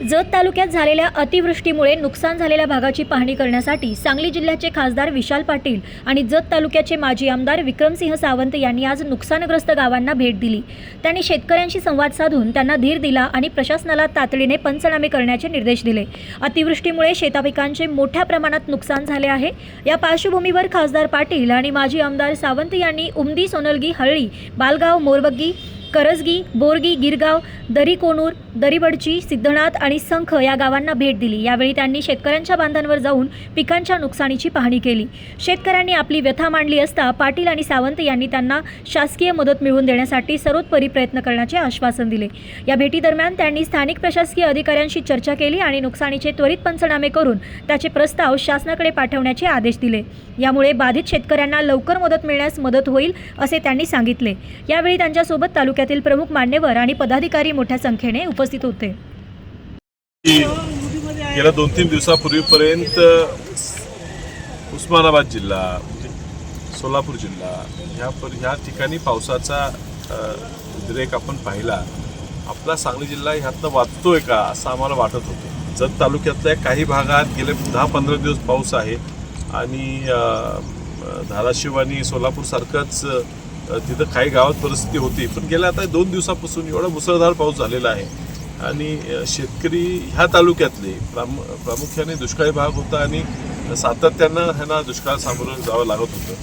जत तालुक्यात झालेल्या अतिवृष्टीमुळे नुकसान झालेल्या भागाची पाहणी करण्यासाठी सांगली जिल्ह्याचे खासदार विशाल पाटील आणि जत तालुक्याचे माजी आमदार विक्रमसिंह सावंत यांनी आज नुकसानग्रस्त गावांना भेट दिली. त्यांनी शेतकऱ्यांशी संवाद साधून त्यांना धीर दिला आणि प्रशासनाला तातडीने पंचनामे करण्याचे निर्देश दिले. अतिवृष्टीमुळे शेतापिकांचे मोठ्या प्रमाणात नुकसान झाले आहे. या पार्श्वभूमीवर खासदार पाटील आणि माजी आमदार सावंत यांनी उमदी सोनलगी हळी बालगाव मोरबग्गी करजगी बोरगी गिरगाव दरी कोनूर दरीबडची सिद्धनाथ आणि संख या गावांना भेट दिली. यावेळी त्यांनी शेतकऱ्यांच्या बांधांवर जाऊन पिकांच्या नुकसानीची पाहणी केली. शेतकऱ्यांनी आपली व्यथा मांडली असता पाटील आणि सावंत यांनी त्यांना शासकीय मदत मिळवून देण्यासाठी सर्वोत्परी प्रयत्न करण्याचे आश्वासन दिले. या भेटीदरम्यान त्यांनी स्थानिक प्रशासकीय अधिकाऱ्यांशी चर्चा केली आणि नुकसानीचे त्वरित पंचनामे करून त्याचे प्रस्ताव शासनाकडे पाठवण्याचे आदेश दिले. यामुळे बाधित शेतकऱ्यांना लवकर मदत मिळण्यास मदत होईल असे त्यांनी सांगितले. यावेळी त्यांच्यासोबत तालुक्यातील प्रमुख मान्यवर आणि पदाधिकारी मोठ्या संख्येने उपस्थित होते. गेल्या दोन तीन दिवसापूर्वीपर्यंत उस्मानाबाद जिल्हा म्हणजे सोलापूर जिल्हा ह्या पर ह्या ठिकाणी पावसाचा उद्रेक आपण पाहिला. आपला सांगली जिल्हा ह्यातनं वाचतोय का असं आम्हाला वाटत होतं. जत तालुक्यातल्या काही भागात गेले दहा पंधरा दिवस पाऊस आहे आणि धाराशिव आणि सोलापूरसारखंच तिथं काही गावात परिस्थिती होती. पण गेल्या आता दोन दिवसापासून एवढा मुसळधार पाऊस झालेला आहे. आणि शेतकरी ह्या तालुक्यातले प्रामु प्रामुख्याने दुष्काळी भाग होता आणि सातत्यानं ह्यांना दुष्काळ सामोरं जावं लागत होतं.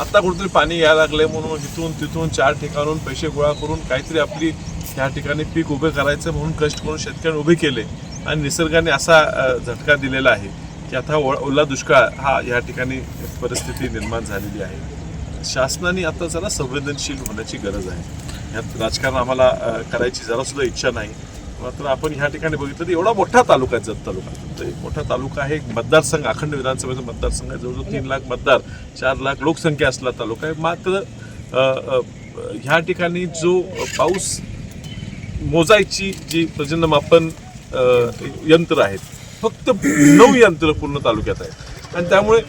आत्ता कुठेतरी पाणी यायला लागले म्हणून इथून तिथून चार ठिकाणून पैसे गोळा करून काहीतरी आपली ह्या ठिकाणी पीक उभे करायचं म्हणून कष्ट करून शेतकऱ्यांनी उभे केले आणि निसर्गाने असा झटका दिलेला आहे की आता ओ- ओला दुष्काळ हा या ठिकाणी परिस्थिती निर्माण झालेली आहे. शासनाने आता जरा संवेदनशील होण्याची गरज आहे. ह्यात राजकारण आम्हाला करायची जरासुद्धा इच्छा नाही. मात्र आपण ह्या ठिकाणी बघितलं तर एवढा मोठा तालुका आहे जत तालुका. तर एक मोठा तालुका आहे एक मतदारसंघ अखंड विधानसभेचा मतदारसंघ आहे. जवळजवळ तीन लाख मतदार चार लाख लोकसंख्या असला तालुका आहे. मात्र ह्या ठिकाणी जो पाऊस मोजायची जी प्रजन्यमापन यंत्र आहेत फक्त नऊ यंत्र पूर्ण तालुक्यात आहेत. आणि त्यामुळे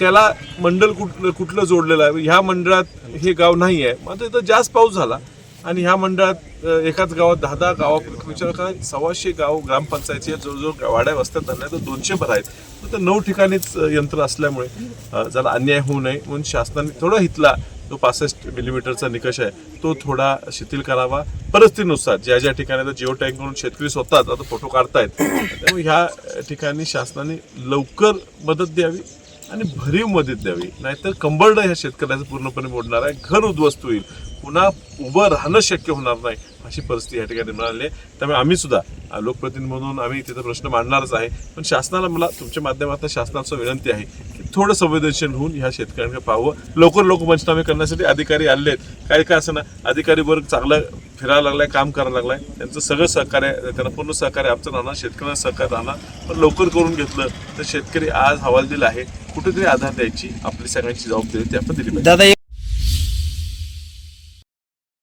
त्याला मंडळ कुठलं कुठलं जोडलेलं आहे? ह्या मंडळात हे गाव नाही आहे. मात्र इथं जास्त पाऊस झाला. आणि ह्या मंडळात एकाच गावात दहा दहा गावा विचार करा सव्वाशे गाव ग्रामपंचायती जो जवळजवळ वाड्या वस्त्यात धरल्या तर दोनशे भर आहेत. तर नऊ ठिकाणीच यंत्र असल्यामुळे जरा अन्याय होऊ नये म्हणून शासनाने थोडा हितला जो पासष्ट मिलीमीटरचा निकष आहे तो थोडा शिथिल करावा. परिस्थितीनुसार ज्या ज्या ठिकाणी आता जिओ टँक करून शेतकरी स्वतःच आता फोटो काढतायत त्यामुळे ह्या ठिकाणी शासनाने लवकर मदत द्यावी आणि भरीव मदत द्यावी. नाहीतर कंबरडं ह्या शेतकऱ्याचं पूर्णपणे मोडणार आहे. घर उद्ध्वस्त होईल. पुन्हा उभं राहणं शक्य होणार नाही अशी परिस्थिती या ठिकाणी मिळाली आहे. त्यामुळे आम्ही सुद्धा लोकप्रतिनिधी म्हणून आम्ही तिथं प्रश्न मांडणारच आहे. पण शासनाला मला तुमच्या माध्यमातून शासनाचं विनंती आहे की थोडं संवेदनशील होऊन ह्या शेतकऱ्यांकडे पाहावं. लवकर लोक पंचनामे करण्यासाठी अधिकारी आले आहेत. काय काय असं ना अधिकारी वर्ग चांगला फिरायला लागलाय काम करायला लागलाय. त्यांचं सगळं सहकार्य त्यांना पूर्ण सहकार्य आमचं राहणार शेतकऱ्यांना सहकार्य राहणार. पण लवकर करून घेतलं तर शेतकरी आज हवालदिल आहे. कुठेतरी आधार द्यायची आपली सगळ्यांची जबाबदारी ती आपण दिली दादा